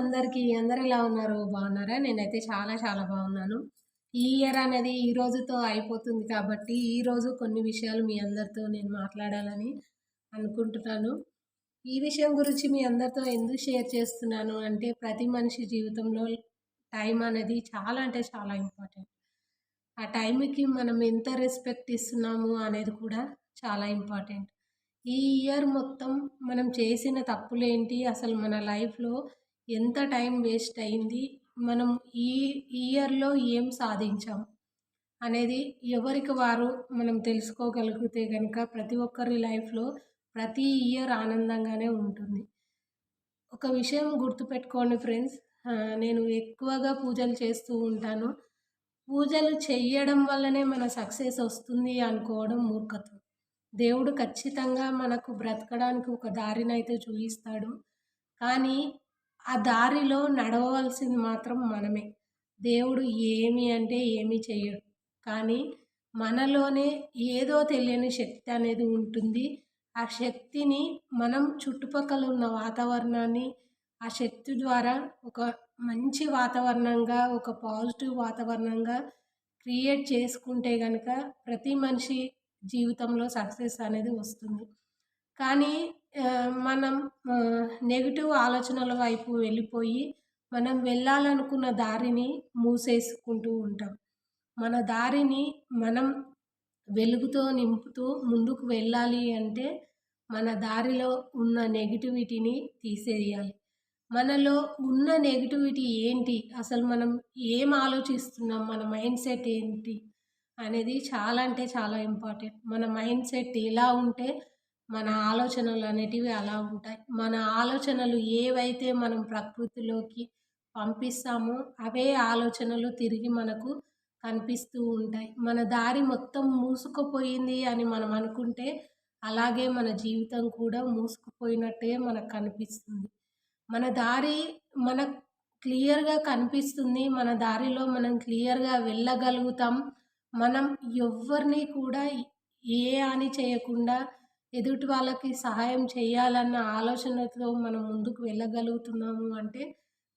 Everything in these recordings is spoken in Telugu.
అందరికీ అందరు ఇలా ఉన్నారు? బాగున్నారా? నేనైతే చాలా చాలా బాగున్నాను. ఈ ఇయర్ అనేది ఈ రోజుతో అయిపోతుంది కాబట్టి ఈ రోజు కొన్ని విషయాలు మీ అందరితో నేను మాట్లాడాలని అనుకుంటున్నాను. ఈ విషయం గురించి మీ అందరితో ఎందుకు షేర్ చేస్తున్నాను అంటే ప్రతి మనిషి జీవితంలో టైం అనేది చాలా అంటే చాలా ఇంపార్టెంట్. ఆ టైంకి మనం ఎంత రెస్పెక్ట్ ఇస్తున్నాము అనేది కూడా చాలా ఇంపార్టెంట్. ఈ ఇయర్ మొత్తం మనం చేసిన తప్పులేంటి? అసలు మన లైఫ్లో ఎంత టైం వేస్ట్ అయింది మనం ఈ ఇయర్లో ఏం సాధించాం అనేది ఎవరికి వారు మనం తెలుసుకోగలిగితే కనుక ప్రతి ఒక్కరి లైఫ్లో ప్రతి ఇయర్ ఆనందంగానే ఉంటుంది. ఒక విషయం గుర్తుపెట్టుకోండి ఫ్రెండ్స్ నేను ఎక్కువగా పూజలు చేస్తూ ఉంటాను. పూజలు చేయడం వల్లనే మన సక్సెస్ వస్తుంది అనుకోవడం మూర్ఖత్వం. దేవుడు ఖచ్చితంగా మనకు బ్రతకడానికి ఒక దారినైతే చూపిస్తాడు కానీ ఆ దారిలో నడవవలసింది మాత్రం మనమే. దేవుడు ఏమి అంటే ఏమి చెయ్యడు. కానీ మనలోనే ఏదో తెలియని శక్తి అనేది ఉంటుంది. ఆ శక్తిని మనం చుట్టుపక్కల ఉన్న వాతావరణాన్ని ఆ శక్తి ద్వారా ఒక మంచి వాతావరణంగా ఒక పాజిటివ్ వాతావరణంగా క్రియేట్ చేసుకుంటే కనుక ప్రతి మనిషి జీవితంలో సక్సెస్ అనేది వస్తుంది. కానీ మనం నెగిటివ్ ఆలోచనల వైపు వెళ్ళిపోయి మనం వెళ్ళాలనుకున్న దారిని మూసేసుకుంటూ ఉంటాం. మన దారిని మనం వెలుగుతో నింపుతూ ముందుకు వెళ్ళాలి అంటే మన దారిలో ఉన్న నెగిటివిటీని తీసేయాలి. మనలో ఉన్న నెగిటివిటీ ఏంటి? అసలు మనం ఏం ఆలోచిస్తున్నాం? మన మైండ్ సెట్ ఏంటి? అనేది చాలా అంటే చాలా ఇంపార్టెంట్. మన మైండ్ సెట్ ఎలా ఉంటే మన ఆలోచనలు అనేటివి అలా ఉంటాయి. మన ఆలోచనలు ఏవైతే మనం ప్రకృతిలోకి పంపిస్తామో అవే ఆలోచనలు తిరిగి మనకు కనిపిస్తూ ఉంటాయి. మన దారి మొత్తం మూసుకుపోయింది అని మనం అనుకుంటే అలాగే మన జీవితం కూడా మూసుకుపోయినట్టే మనకు కనిపిస్తుంది. మన దారి మన క్లియర్గా కనిపిస్తుంది. మన దారిలో మనం క్లియర్గా వెళ్ళగలుగుతాం. మనం ఎవరిని కూడా ఏ హాని చేయకుండా ఎదుటి వాళ్ళకి సహాయం చేయాలన్న ఆలోచనతో మనం ముందుకు వెళ్ళగలుగుతున్నాము అంటే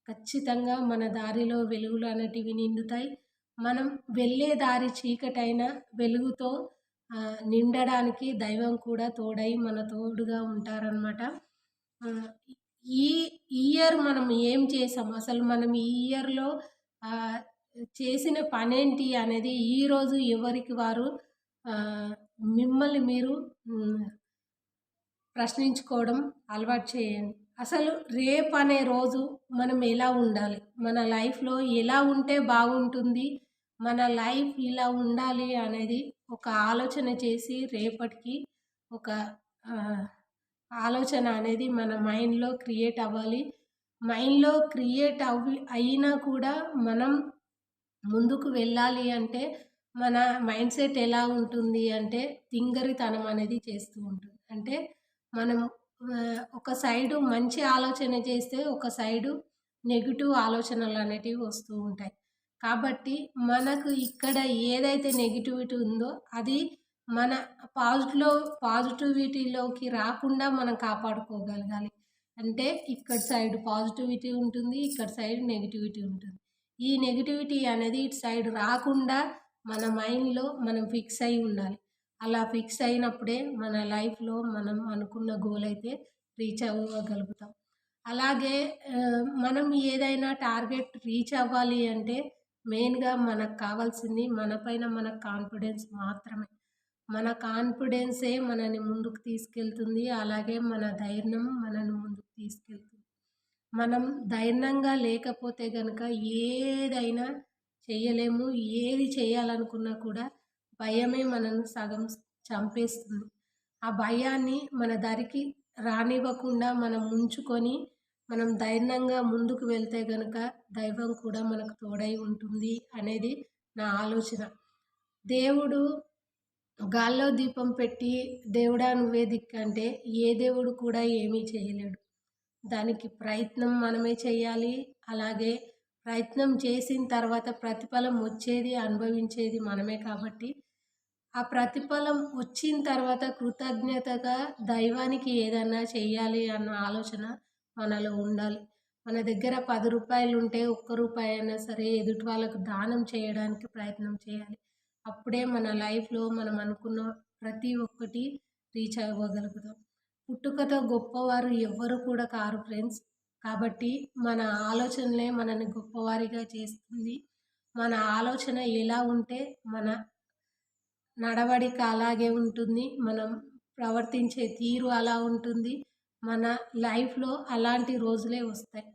ఖచ్చితంగా మన దారిలో వెలుగులు అనేటివి నిండుతాయి. మనం వెళ్ళే దారి చీకటైన వెలుగుతో నిండడానికి దైవం కూడా తోడై మన తోడుగా ఉంటారనమాట ఈ ఇయర్ మనం ఏం చేసాం? అసలు మనం ఈ ఇయర్లో చేసిన పనేంటి అనేది ఈరోజు ఎవరికి వారు మిమ్మల్ని మీరు ప్రశ్నించుకోవడం అలవాటు చేయండి. అసలు రేపు అనే రోజు మనం ఎలా ఉండాలి? మన లైఫ్లో ఎలా ఉంటే బాగుంటుంది? మన లైఫ్ ఇలా ఉండాలి అనేది ఒక ఆలోచన చేసి రేపటికి ఒక ఆలోచన అనేది మన మైండ్లో క్రియేట్ అవ్వాలి. మైండ్లో క్రియేట్ అవి అయినా కూడా మనం ముందుకు వెళ్ళాలి అంటే మన మైండ్ సెట్ ఎలా ఉంటుంది అంటే తింగరితనం అనేది చేస్తూ ఉంటుంది. అంటే మనం ఒక సైడు మంచి ఆలోచన చేస్తే ఒక సైడు నెగిటివ్ ఆలోచనలు అనేటివి వస్తూ ఉంటాయి. కాబట్టి మనకు ఇక్కడ ఏదైతే నెగిటివిటీ ఉందో అది మన పాజిటివ్లో పాజిటివిటీలోకి రాకుండా మనం కాపాడుకోగలగాలి. అంటే ఇక్కడ సైడ్ పాజిటివిటీ ఉంటుంది ఇక్కడ సైడ్ నెగిటివిటీ ఉంటుంది. ఈ నెగిటివిటీ అనేది ఇటు సైడ్ రాకుండా మన మైండ్లో మనం ఫిక్స్ అయి ఉండాలి. అలా ఫిక్స్ అయినప్పుడే మన లైఫ్లో మనం అనుకున్న గోల్ అయితే రీచ్ అవ్వగలుగుతాం. అలాగే మనం ఏదైనా టార్గెట్ రీచ్ అవ్వాలి అంటే మెయిన్గా మనకు కావాల్సింది మనపైన మన కాన్ఫిడెన్స్ మాత్రమే. మన కాన్ఫిడెన్సే మనని ముందుకు తీసుకెళ్తుంది అలాగే మన ధైర్యం మనని ముందుకు తీసుకెళ్తుంది. మనం ధైర్యంగా లేకపోతే కనుక ఏదైనా చేయలేము ఏది చేయాలనుకున్నా కూడా భయమే మనల్ని సగం చంపేస్తుంది. ఆ భయాన్ని మన దరికి రానివ్వకుండా మనం ముంచుకొని మనం ధైర్యంగా ముందుకు వెళ్తే కనుక దైవం కూడా మనకు తోడై ఉంటుంది అనేది నా ఆలోచన. దేవుడు గాల్లో దీపం పెట్టి దేవుడా నువ్వే దిక్కంటే ఏ దేవుడు కూడా ఏమీ చేయలేడు. దానికి ప్రయత్నం మనమే చేయాలి. అలాగే ప్రయత్నం చేసిన తర్వాత ప్రతిఫలం వచ్చేది అనుభవించేది మనమే కాబట్టి. ఆ ప్రతిఫలం వచ్చిన తర్వాత కృతజ్ఞతగా దైవానికి ఏదన్నా చేయాలి అన్న ఆలోచన మనలో ఉండాలి. మన దగ్గర పది రూపాయలు ఉంటే ఒక్క రూపాయి అయినా సరే ఎదుటి వాళ్ళకు దానం చేయడానికి ప్రయత్నం చేయాలి. అప్పుడే మన లైఫ్లో మనం అనుకున్న ప్రతి ఒక్కటి రీచ్ అవ్వగలుగుతాం. పుట్టుకతో గొప్పవారు ఎవ్వరు కూడా కారు ఫ్రెండ్స్. కాబట్టి మన ఆలోచనలే మనని గొప్పవారిగా చేస్తుంది. మన ఆలోచన ఎలా ఉంటే మన నడవడిక అలాగే ఉంటుంది. మనం ప్రవర్తించే తీరు అలా ఉంటుంది. మన లైఫ్లో అలాంటి రోజులే వస్తాయి.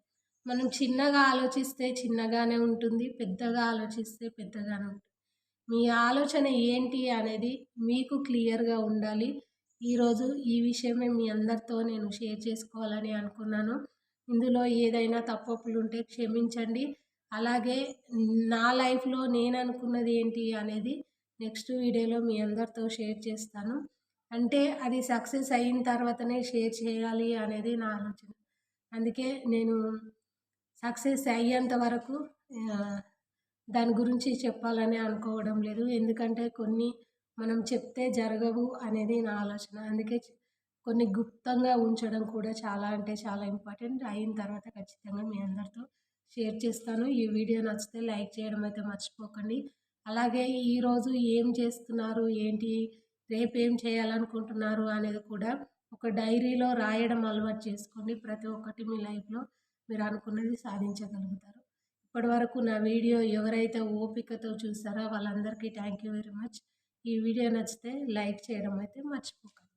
మనం చిన్నగా ఆలోచిస్తే చిన్నగానే ఉంటుంది. పెద్దగా ఆలోచిస్తే పెద్దగానే ఉంటుంది. మీ ఆలోచన ఏంటి అనేది మీకు క్లియర్గా ఉండాలి. ఈరోజు ఈ విషయమే మీ అందరితో నేను షేర్ చేసుకోవాలని అనుకున్నాను. ఇందులో ఏదైనా తప్పప్పులు ఉంటే క్షమించండి. అలాగే నా లైఫ్లో నేను అనుకున్నది ఏంటి అనేది నెక్స్ట్ వీడియోలో మీ అందరితో షేర్ చేస్తాను. అంటే అది సక్సెస్ అయిన తర్వాతనే షేర్ చేయాలి అనేది నా ఆలోచన. అందుకే నేను సక్సెస్ అయ్యేంత వరకు దాని గురించి చెప్పాలని అనుకోవడం లేదు. ఎందుకంటే కొన్ని మనం చెప్తే జరగవు అనేది నా ఆలోచన. అందుకే కొన్ని గుప్తంగా ఉంచడం కూడా చాలా అంటే చాలా ఇంపార్టెంట్. అయిన తర్వాత ఖచ్చితంగా మీ అందరితో షేర్ చేస్తాను. ఈ వీడియో నచ్చితే లైక్ చేయడం అయితే మర్చిపోకండి. అలాగే ఈరోజు ఏం చేస్తున్నారు? ఏంటి? రేపు ఏం చేయాలనుకుంటున్నారు? అనేది కూడా ఒక డైరీలో రాయడం అలవాటు చేసుకోండి. ప్రతి ఒక్కటి మీ లైఫ్లో మీరు అనుకున్నది సాధించగలుగుతారు. ఇప్పటి వరకు నా వీడియో ఎవరైతే ఓపికతో చూసారో వాళ్ళందరికీ థ్యాంక్ యూ వెరీ మచ్. ఈ వీడియో నచ్చితే లైక్ చేయడం అయితే మర్చిపోకండి.